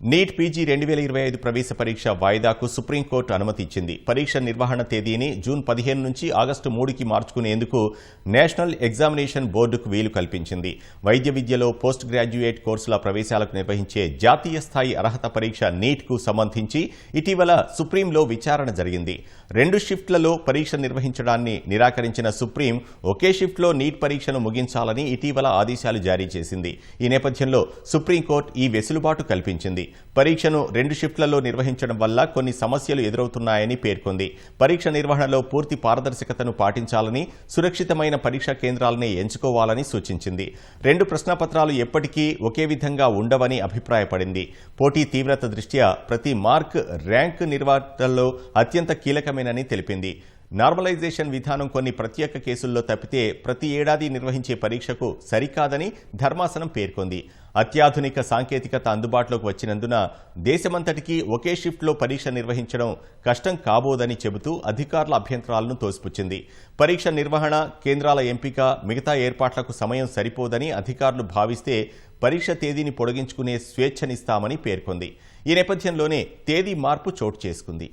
NEET PG రెండు వేల ఇరవై ఐదు ప్రవేశ పరీక్ష వాయిదాకు సుప్రీంకోర్టు అనుమతి ఇచ్చింది పరీక్ష నిర్వహణ తేదీని జూన్ పదిహేను నుంచి ఆగస్టు మూడుకి మార్చుకునేందుకు నేషనల్ ఎగ్జామినేషన్ బోర్డుకు వీలు కల్పించింది. వైద్య విద్యలో పోస్ట్ గ్రాడ్యుయేట్ కోర్సుల ప్రవేశాలకు నిర్వహించే జాతీయ స్థాయి అర్హత పరీక్ష నీట్కు సంబంధించి ఇటీవల సుప్రీంలో విచారణ జరిగింది. రెండు షిఫ్ట్లలో పరీక్ష నిర్వహించడాన్ని నిరాకరించిన సుప్రీం ఒకే షిఫ్ట్లో నీట్ పరీక్షను ముగించాలని ఇటీవల ఆదేశాలు జారీ చేసింది. ఈ నేపథ్యంలో సుప్రీంకోర్టు ఈ వెసులుబాటు కల్పించింది. పరీక్షను రెండు షిఫ్ట్లలో నిర్వహించడం వల్ల కొన్ని సమస్యలు ఎదురవుతున్నాయని పేర్కొంది. పరీక్ష నిర్వహణలో పూర్తి పారదర్శకతను పాటించాలని సురక్షితమైన పరీక్షా కేంద్రాలని ఎంచుకోవాలని సూచించింది. రెండు ప్రశ్నపత్రాలు ఎప్పటికీ ఒకే విధంగా ఉండవని అభిప్రాయపడింది. పోటీ తీవ్రత దృష్ట్యా ప్రతి మార్క్ ర్యాంక్ నిర్వహణలో అత్యంత కీలకమేనని తెలిపింది. నార్మలైజేషన్ విధానం కొన్ని ప్రత్యేక కేసుల్లో తప్పితే ప్రతి ఏడాది నిర్వహించే పరీక్షకు సరికాదని ధర్మాసనం పేర్కొంది. అత్యాధునిక సాంకేతికత అందుబాటులోకి వచ్చినందున దేశమంతటికీ ఒకే షిఫ్ట్లో పరీక్ష నిర్వహించడం కష్టం కాబోదని చెబుతూ అధికారుల అభ్యంతరాలను తోసిపుచ్చింది. పరీక్ష నిర్వహణ కేంద్రాల ఎంపిక మిగతా ఏర్పాట్లకు సమయం సరిపోదని అధికారులు భావిస్తే పరీక్ష తేదీని పొడిగించుకునే స్వేచ్ఛనిస్తామని పేర్కొంది. ఈ నేపథ్యంలోనే తేదీ మార్పు చోటు చేసుకుంది.